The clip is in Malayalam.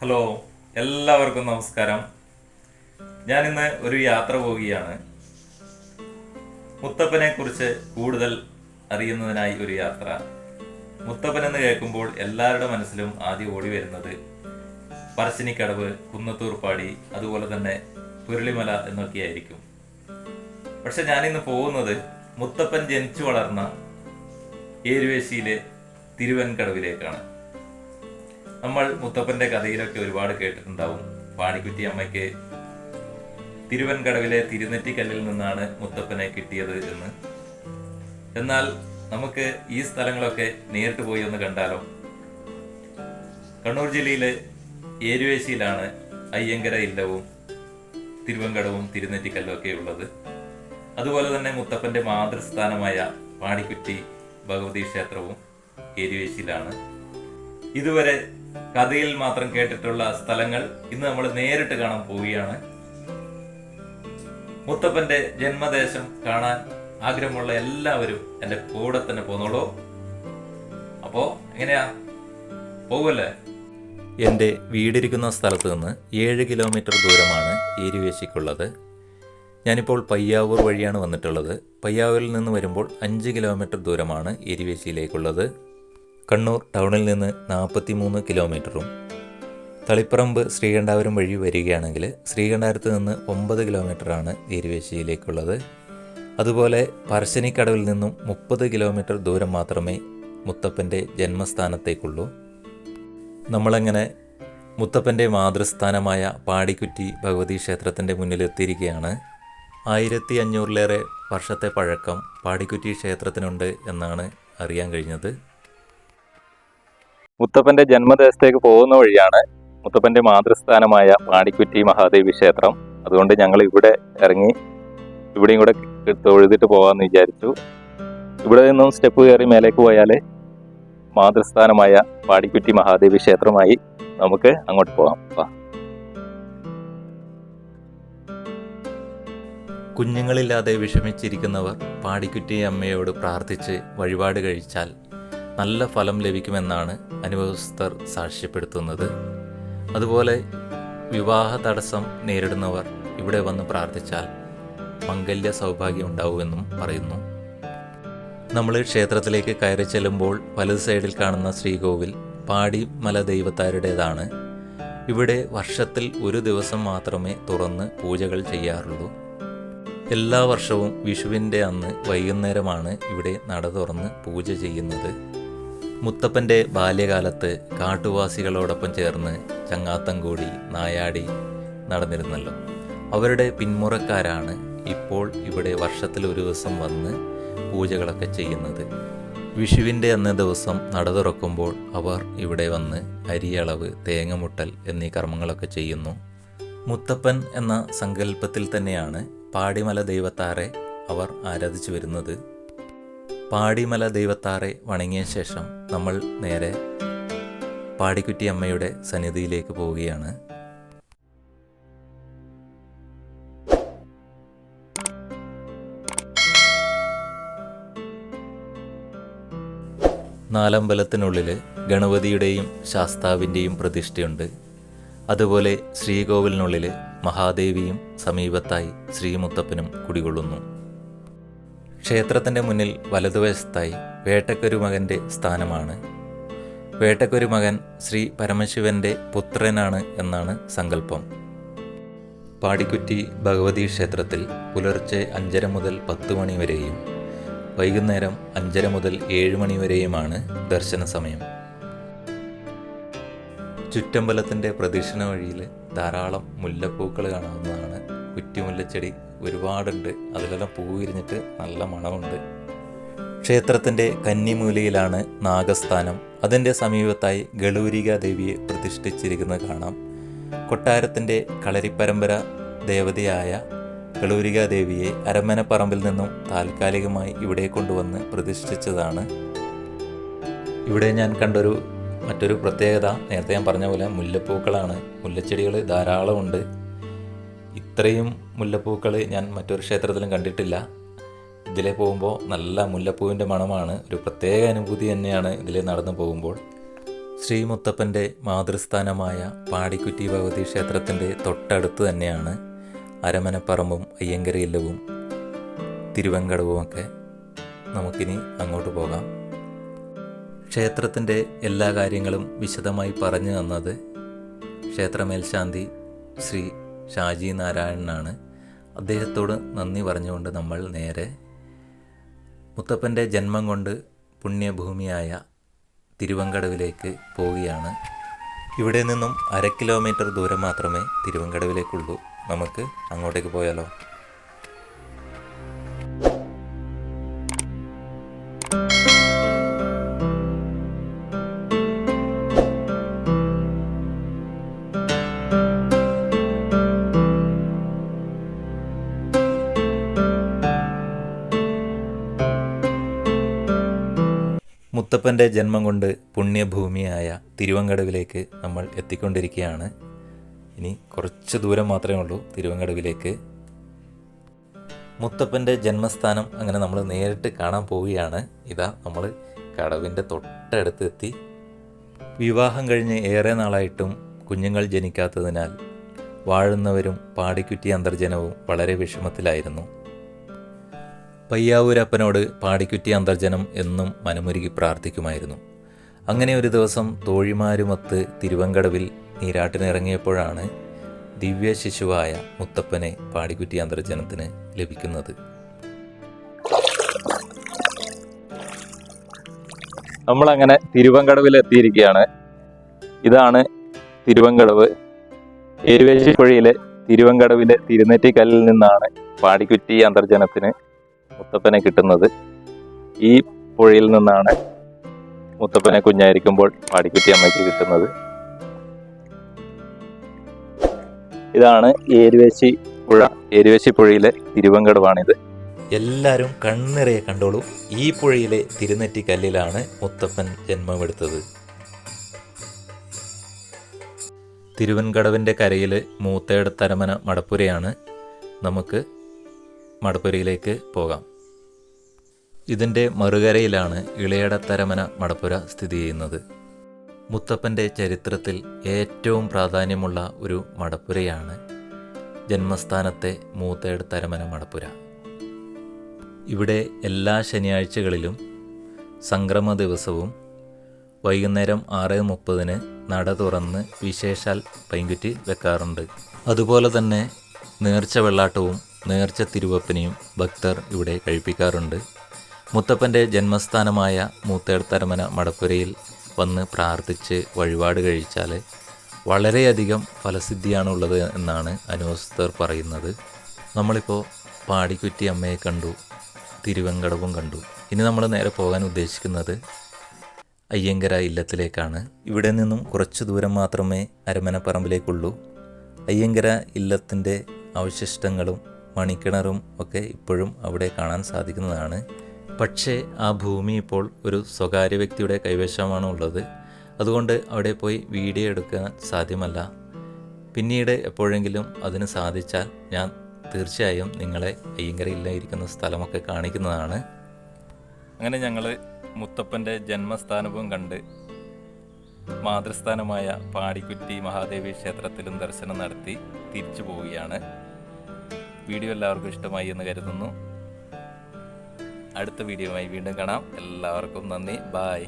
ഹലോ എല്ലാവർക്കും നമസ്കാരം. ഞാൻ ഇന്ന് ഒരു യാത്ര പോവുകയാണ്. മുത്തപ്പനെ കുറിച്ച് കൂടുതൽ അറിയുന്നതിനായി ഒരു യാത്ര. മുത്തപ്പൻ എന്ന് കേൾക്കുമ്പോൾ എല്ലാവരുടെ മനസ്സിലും ആദ്യം ഓടി വരുന്നത് പറശ്ശിനിക്കടവ് കുന്നത്തൂർപ്പാടി അതുപോലെ തന്നെ പുരളിമല എന്നൊക്കെയായിരിക്കും പക്ഷെ ഞാനിന്ന് പോകുന്നത് മുത്തപ്പൻ ജനിച്ചു വളർന്ന ഏരുവേശിയിലെ തിരുവൻകടവിലേക്കാണ്. നമ്മൾ മുത്തപ്പന്റെ കഥയിലൊക്കെ ഒരുപാട് കേട്ടിട്ടുണ്ടാവും. പാണിക്കുറ്റി അമ്മയ്ക്ക് തിരുവൻകടവിലെ തിരുനെറ്റിക്കല്ലിൽ നിന്നാണ് മുത്തപ്പനെ കിട്ടിയത് എന്ന്. എന്നാൽ നമുക്ക് ഈ സ്ഥലങ്ങളൊക്കെ നേരിട്ട് പോയി ഒന്ന് കണ്ടാലോ? കണ്ണൂർ ജില്ലയിലെ ഏരുവേശിയിലാണ് അയ്യങ്കര ഇല്ലവും തിരുവങ്കടവും തിരുനെറ്റിക്കല്ലും ഒക്കെ ഉള്ളത്. അതുപോലെ തന്നെ മുത്തപ്പന്റെ മാതൃസ്ഥാനമായ പാണിക്കുറ്റി ഭഗവതി ക്ഷേത്രവും ഏരുവേശിയിലാണ്. ഇതുവരെ കഥയിൽ മാത്രം കേട്ടിട്ടുള്ള സ്ഥലങ്ങൾ ഇന്ന് നമ്മൾ നേരിട്ട് കാണാൻ പോവുകയാണ്. മുത്തപ്പന്റെ ജന്മദേശം കാണാൻ ആഗ്രഹമുള്ള എല്ലാവരും എന്റെ കൂടെ തന്നെ പോന്നോളൂ. അപ്പോ എങ്ങനെയാ? പോകുമല്ലേ എന്റെ വീടിരിക്കുന്ന സ്ഥലത്ത് നിന്ന് ഏഴ് കിലോമീറ്റർ ദൂരമാണ് ഏരുവേശിക്കുള്ളത്. ഞാനിപ്പോൾ പയ്യാവൂർ വഴിയാണ് വന്നിട്ടുള്ളത്. പയ്യാവൂരിൽ നിന്ന് വരുമ്പോൾ അഞ്ച് കിലോമീറ്റർ ദൂരമാണ് എരിവേശിയിലേക്കുള്ളത് കണ്ണൂർ ടൗണിൽ നിന്ന് നാൽപ്പത്തി മൂന്ന് കിലോമീറ്ററും തളിപ്പറമ്പ് ശ്രീകണ്ഠാപുരം വഴി വരികയാണെങ്കിൽ ശ്രീകണ്ഠാപുരത്ത് നിന്ന് ഒമ്പത് കിലോമീറ്ററാണ് ഏരുവേശിയിലേക്കുള്ളത്. അതുപോലെ പറശ്ശിനിക്കടവിൽ നിന്നും മുപ്പത് കിലോമീറ്റർ ദൂരം മാത്രമേ മുത്തപ്പന്റെ ജന്മസ്ഥാനത്തേക്കുള്ളൂ. നമ്മളങ്ങനെ മുത്തപ്പന്റെ മാതൃസ്ഥാനമായ പാടിക്കുറ്റി ഭഗവതി ക്ഷേത്രത്തിന്റെ മുന്നിലെത്തിയിരിക്കുകയാണ്. ആയിരത്തി അഞ്ഞൂറിലേറെ വർഷത്തെ പഴക്കം പാടിക്കുറ്റി ക്ഷേത്രത്തിനുണ്ട് എന്നാണ് അറിയാൻ കഴിഞ്ഞത്. മുത്തപ്പന്റെ ജന്മദേശത്തേക്ക് പോകുന്ന വഴിയാണ് മുത്തപ്പന്റെ മാതൃസ്ഥാനമായ പാടിക്കുറ്റി മഹാദേവി ക്ഷേത്രം. അതുകൊണ്ട് ഞങ്ങൾ ഇവിടെ ഇറങ്ങി ഇവിടെയും കൂടെ തൊഴുതിട്ട് പോകാമെന്ന് വിചാരിച്ചു. ഇവിടെ നിന്നും സ്റ്റെപ്പ് കയറി മേലേക്ക് പോയാൽ മാതൃസ്ഥാനമായ പാടിക്കുറ്റി മഹാദേവി ക്ഷേത്രമായി നമുക്ക് അങ്ങോട്ട് പോകാം കുഞ്ഞുങ്ങളില്ലാതെ വിഷമിച്ചിരിക്കുന്നവർ പാടിക്കുറ്റി അമ്മയോട് പ്രാർത്ഥിച്ച് വഴിപാട് കഴിച്ചാൽ നല്ല ഫലം ലഭിക്കുമെന്നാണ് അനുഭവസ്ഥർ സാക്ഷ്യപ്പെടുത്തുന്നത്. അതുപോലെ വിവാഹ തടസ്സം നേരിടുന്നവർ ഇവിടെ വന്ന് പ്രാർത്ഥിച്ചാൽ മംഗല്യ സൗഭാഗ്യം ഉണ്ടാവുമെന്നും പറയുന്നു. നമ്മൾ ക്ഷേത്രത്തിലേക്ക് കയറി ചെല്ലുമ്പോൾ വലത് സൈഡിൽ കാണുന്ന ശ്രീകോവിൽ പാടി മല ദൈവത്താരുടേതാണ്. ഇവിടെ വർഷത്തിൽ ഒരു ദിവസം മാത്രമേ തുറന്ന് പൂജകൾ ചെയ്യാറുള്ളൂ. എല്ലാ വർഷവും വിഷുവിന്റെ അന്ന് വൈകുന്നേരമാണ് ഇവിടെ നട തുറന്ന് പൂജ ചെയ്യുന്നത്. മുത്തപ്പന്റെ ബാല്യകാലത്ത് കാട്ടുവാസികളോടൊപ്പം ചേർന്ന് ചങ്ങാത്തംകൂടി നായാടി നടന്നിരുന്നല്ലോ. അവരുടെ പിന്മുറക്കാരാണ് ഇപ്പോൾ ഇവിടെ വർഷത്തിൽ ഒരു ദിവസം വന്ന് പൂജകളൊക്കെ ചെയ്യുന്നത്. വിഷുവിന്റെ അന്നേ ദിവസം നട തുറക്കുമ്പോൾ അവർ ഇവിടെ വന്ന് അരിയളവ് തേങ്ങമുട്ടൽ എന്നീ കർമ്മങ്ങളൊക്കെ ചെയ്യുന്നു. മുത്തപ്പൻ എന്ന സങ്കല്പത്തിൽ തന്നെയാണ് പാടിമല ദൈവത്താറെ അവർ ആരാധിച്ചു വരുന്നത്. പാടിമല ദൈവത്താറെ വണങ്ങിയ ശേഷം നമ്മൾ നേരെ പാടിക്കുറ്റി അമ്മയുടെ സന്നിധിയിലേക്ക് പോവുകയാണ്. നാലമ്പലത്തിനുള്ളിൽ ഗണപതിയുടെയും ശാസ്താവിന്റെയും പ്രതിഷ്ഠയുണ്ട്. അതുപോലെ ശ്രീകോവിലിനുള്ളിൽ മഹാദേവിയും സമീപത്തായി ശ്രീമുത്തപ്പനും കുടികൊള്ളുന്നു. ക്ഷേത്രത്തിന്റെ മുന്നിൽ വലതുവശത്തായി വേട്ടക്കൊരു മകന്റെ സ്ഥാനമാണ്. വേട്ടക്കൊരു മകൻ ശ്രീ പരമശിവന്റെ പുത്രനാണ് എന്നാണ് സങ്കല്പം. പാടിക്കുറ്റി ഭഗവതി ക്ഷേത്രത്തിൽ പുലർച്ചെ അഞ്ചര മുതൽ പത്ത് മണി വരെയും വൈകുന്നേരം അഞ്ചര മുതൽ ഏഴ് മണി വരെയുമാണ് ദർശന സമയം. ചുറ്റമ്പലത്തിന്റെ പ്രദക്ഷിണ വഴിയിൽ ധാരാളം മുല്ലപ്പൂക്കൾ കാണാവുന്നതാണ് കുറ്റിമുല്ലച്ചെടി ഒരുപാടുണ്ട്. അതിലെല്ലാം പൂ വിരിഞ്ഞിട്ട് നല്ല മണമുണ്ട്. ക്ഷേത്രത്തിന്റെ കന്നിമൂലയിലാണ് നാഗസ്ഥാനം. അതിന്റെ സമീപത്തായി ഗളൂരിക ദേവിയെ പ്രതിഷ്ഠിച്ചിരിക്കുന്നത് കാണാം. കൊട്ടാരത്തിന്റെ കളരിപ്പരമ്പര ദേവതയായ ഗളൂരിക ദേവിയെ അരമനപ്പറമ്പിൽ നിന്നും താൽക്കാലികമായി ഇവിടെ കൊണ്ടുവന്ന് പ്രതിഷ്ഠിച്ചതാണ്. ഇവിടെ ഞാൻ കണ്ടൊരു മറ്റൊരു പ്രത്യേകത. നേരത്തെ ഞാൻ പറഞ്ഞ പോലെ മുല്ലപ്പൂക്കളാണ്. മുല്ലച്ചെടികൾ ധാരാളമുണ്ട്. ഇത്രയും മുല്ലപ്പൂക്കൾ ഞാൻ മറ്റൊരു ക്ഷേത്രത്തിലും കണ്ടിട്ടില്ല. ഇതിലെ പോകുമ്പോൾ നല്ല മുല്ലപ്പൂവിന്റെ മണമാണ്. ഒരു പ്രത്യേക അനുഭൂതി തന്നെയാണ് ഇതിലെ നടന്നു പോകുമ്പോൾ. ശ്രീ മുത്തപ്പന്റെ മാതൃസ്ഥാനമായ പാടിക്കുറ്റി ഭഗവതി ക്ഷേത്രത്തിന്റെ തൊട്ടടുത്ത് തന്നെയാണ് അരമനപ്പറമ്പും അയ്യങ്കര ഇല്ലവും തിരുവങ്കടവുമൊക്കെ. നമുക്കിനി അങ്ങോട്ട് പോകാം. ക്ഷേത്രത്തിന്റെ എല്ലാ കാര്യങ്ങളും വിശദമായി പറഞ്ഞു തന്നത് ക്ഷേത്രമേൽശാന്തി ശ്രീ ഷാജി നാരായണനാണ്. അദ്ദേഹത്തോട് നന്ദി പറഞ്ഞുകൊണ്ട് നമ്മൾ നേരെ മുത്തപ്പന്റെ ജന്മം കൊണ്ട് പുണ്യഭൂമിയായ തിരുവങ്കടവിലേക്ക് പോവുകയാണ്. ഇവിടെ നിന്നും അര കിലോമീറ്റർ ദൂരം മാത്രമേ തിരുവങ്കടവിലേക്കുള്ളൂ. നമുക്ക് അങ്ങോട്ടേക്ക് പോയാലോ? മുത്തപ്പന്റെ ജന്മം കൊണ്ട് പുണ്യഭൂമിയായ തിരുവങ്കടവിലേക്ക് നമ്മൾ എത്തിക്കൊണ്ടിരിക്കുകയാണ്. ഇനി കുറച്ച് ദൂരം മാത്രമേ ഉള്ളൂ തിരുവങ്കടവിലേക്ക്. മുത്തപ്പന്റെ ജന്മസ്ഥാനം അങ്ങനെ നമ്മൾ നേരിട്ട് കാണാൻ പോവുകയാണ്. ഇതാ നമ്മൾ കടവിന്റെ തൊട്ടടുത്ത് എത്തി. വിവാഹം കഴിഞ്ഞ് ഏറെ നാളായിട്ടും കുഞ്ഞുങ്ങൾ ജനിക്കാത്തതിനാൽ വാഴുന്നവരും പാടിക്കുറ്റി അന്തർജനവും വളരെ വിഷമത്തിലായിരുന്നു. പയ്യാവൂരപ്പനോട് പാടിക്കുറ്റി അന്തർജനം എന്നും മനമുരുകി പ്രാർത്ഥിക്കുമായിരുന്നു. അങ്ങനെ ഒരു ദിവസം തോഴിമാരുമൊത്ത് തിരുവങ്കടവിൽ നീരാട്ടിനിറങ്ങിയപ്പോഴാണ് ദിവ്യ ശിശുവായ മുത്തപ്പനെ പാടിക്കുറ്റി അന്തർജനത്തിന് ലഭിക്കുന്നത്. നമ്മളങ്ങനെ തിരുവങ്കടവിൽ എത്തിയിരിക്കുകയാണ് ഇതാണ് തിരുവങ്കടവ്. എരുവേശിപ്പുഴയിലെ തിരുവങ്കടവിലെ തിരുനെറ്റിക്കല്ലിൽ നിന്നാണ് പാടിക്കുറ്റി അന്തർജനത്തിന് മുത്തപ്പനെ കിട്ടുന്നത്. ഈ പുഴയിൽ നിന്നാണ് മുത്തപ്പനെ കുഞ്ഞായിരിക്കുമ്പോൾ പാടിക്കുട്ടി അമ്മയ്ക്ക് കിട്ടുന്നത്. ഇതാണ് ഏരുവേശി പുഴ. ഏരുവേശി പുഴയിലെ തിരുവങ്കടവാണിത്. എല്ലാവരും കണ്ണിറയെ കണ്ടോളൂ. ഈ പുഴയിലെ തിരുനെറ്റി കല്ലിലാണ് മുത്തപ്പൻ ജന്മമെടുത്തത്. തിരുവൻകടവിന്റെ കരയിൽ മൂത്തേടത്തരമന മടപ്പുരയാണ് നമുക്ക് മടപ്പുരയിലേക്ക് പോകാം. ഇതിന്റെ മറുകരയിലാണ് ഇളയടത്തരമന മടപ്പുര സ്ഥിതി ചെയ്യുന്നത്. മുത്തപ്പന്റെ ചരിത്രത്തിൽ ഏറ്റവും പ്രാധാന്യമുള്ള ഒരു മടപ്പുരയാണ് ജന്മസ്ഥാനത്തെ മൂത്തേടത്തരമന മടപ്പുര. ഇവിടെ എല്ലാ ശനിയാഴ്ചകളിലും സംക്രമ ദിവസവും വൈകുന്നേരം ആറ് മുപ്പതിന് നട തുറന്ന് വിശേഷാൽ പൈങ്കുറ്റി വെക്കാറുണ്ട്. അതുപോലെ തന്നെ നേർച്ച വെള്ളാട്ടവും നേർച്ച തിരുവപ്പനെയും ഭക്തർ ഇവിടെ കഴിപ്പിക്കാറുണ്ട്. മുത്തപ്പന്റെ ജന്മസ്ഥാനമായ മൂത്തേടത്തരമന മടപ്പുരയിൽ വന്ന് പ്രാർത്ഥിച്ച് വഴിപാട് കഴിച്ചാൽ വളരെയധികം ഫലസിദ്ധിയാണുള്ളത് എന്നാണ് അനുവസ്ഥർ പറയുന്നത്. നമ്മളിപ്പോൾ പാടിക്കുറ്റി അമ്മയെ കണ്ടു തിരുവങ്കടവും കണ്ടു. ഇനി നമ്മൾ നേരെ പോകാൻ ഉദ്ദേശിക്കുന്നത് അയ്യങ്കര ഇല്ലത്തിലേക്കാണ്. ഇവിടെ നിന്നും കുറച്ച് ദൂരം മാത്രമേ അരമനപ്പറമ്പിലേക്കുള്ളൂ. അയ്യങ്കര ഇല്ലത്തിന്റെ അവശിഷ്ടങ്ങളും മണിക്കിണറും ഒക്കെ ഇപ്പോഴും അവിടെ കാണാൻ സാധിക്കുന്നതാണ്. പക്ഷേ ആ ഭൂമി ഇപ്പോൾ ഒരു സ്വകാര്യ വ്യക്തിയുടെ കൈവശമാണ് ഉള്ളത്. അതുകൊണ്ട് അവിടെ പോയി വീഡിയോ എടുക്കാൻ സാധ്യമല്ല. പിന്നീട് എപ്പോഴെങ്കിലും അതിന് സാധിച്ചാൽ ഞാൻ തീർച്ചയായും നിങ്ങളെ അയ്യങ്കരയില്ലായിരിക്കുന്ന സ്ഥലമൊക്കെ കാണിക്കുന്നതാണ്. അങ്ങനെ ഞങ്ങൾ മുത്തപ്പന്റെ ജന്മസ്ഥാനവും കണ്ട് മാതൃസ്ഥാനമായ പാടിക്കുറ്റി മഹാദേവി ക്ഷേത്രത്തിലും ദർശനം നടത്തി തിരിച്ചു പോവുകയാണ്. വീഡിയോ എല്ലാവർക്കും ഇഷ്ടമായി എന്ന് കരുതുന്നു. അടുത്ത വീഡിയോയുമായി വീണ്ടും കാണാം. എല്ലാവർക്കും നന്ദി. ബായ്